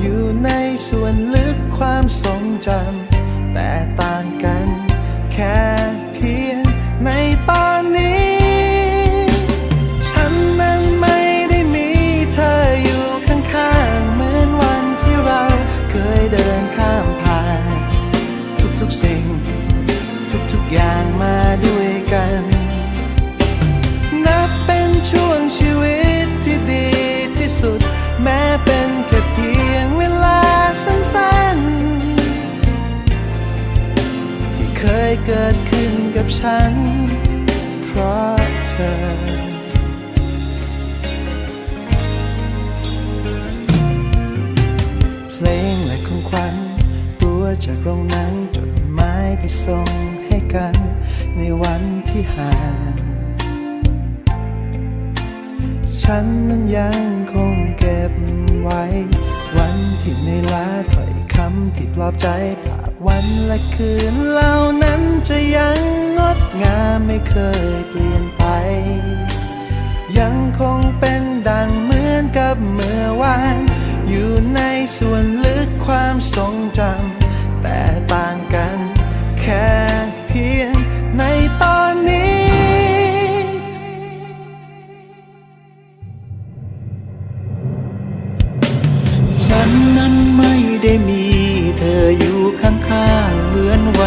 อยู่ในส่วนลึกความทรงจำแต่ต่างกัน ยเกิดขึ้นกับฉัน เพราะเธอ เพลงและของขวัญตัวจากโรงหนังจดหมายที่ส่งให้กันในวันที่ห่างฉันนั้นยังคงเก็บไว้ วันที่ในอยล้าถ้อยคำที่ปลอบใจภาพวันและคืนเล่านั้น จะยังงดงามไม่เคยเปลี่ยนไป ยังคงเป็นดังเหมือนกับเมื่อวาน อยู่ในส่วนลึกความทรงจำ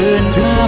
ิ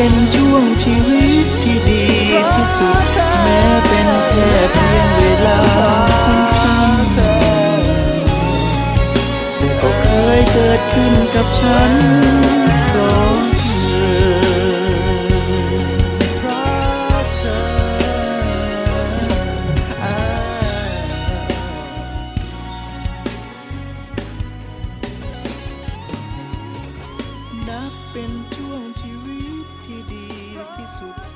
เป็นช่วงชีวิตที่ดีที่สุด แม้เป็นแค่เพียงเวลาสั้นๆแต่ก็เคยเกิดขึ้นกับฉันเพราะเธอเพราะเธออ่านับเป็นช่วงชีวิต soup.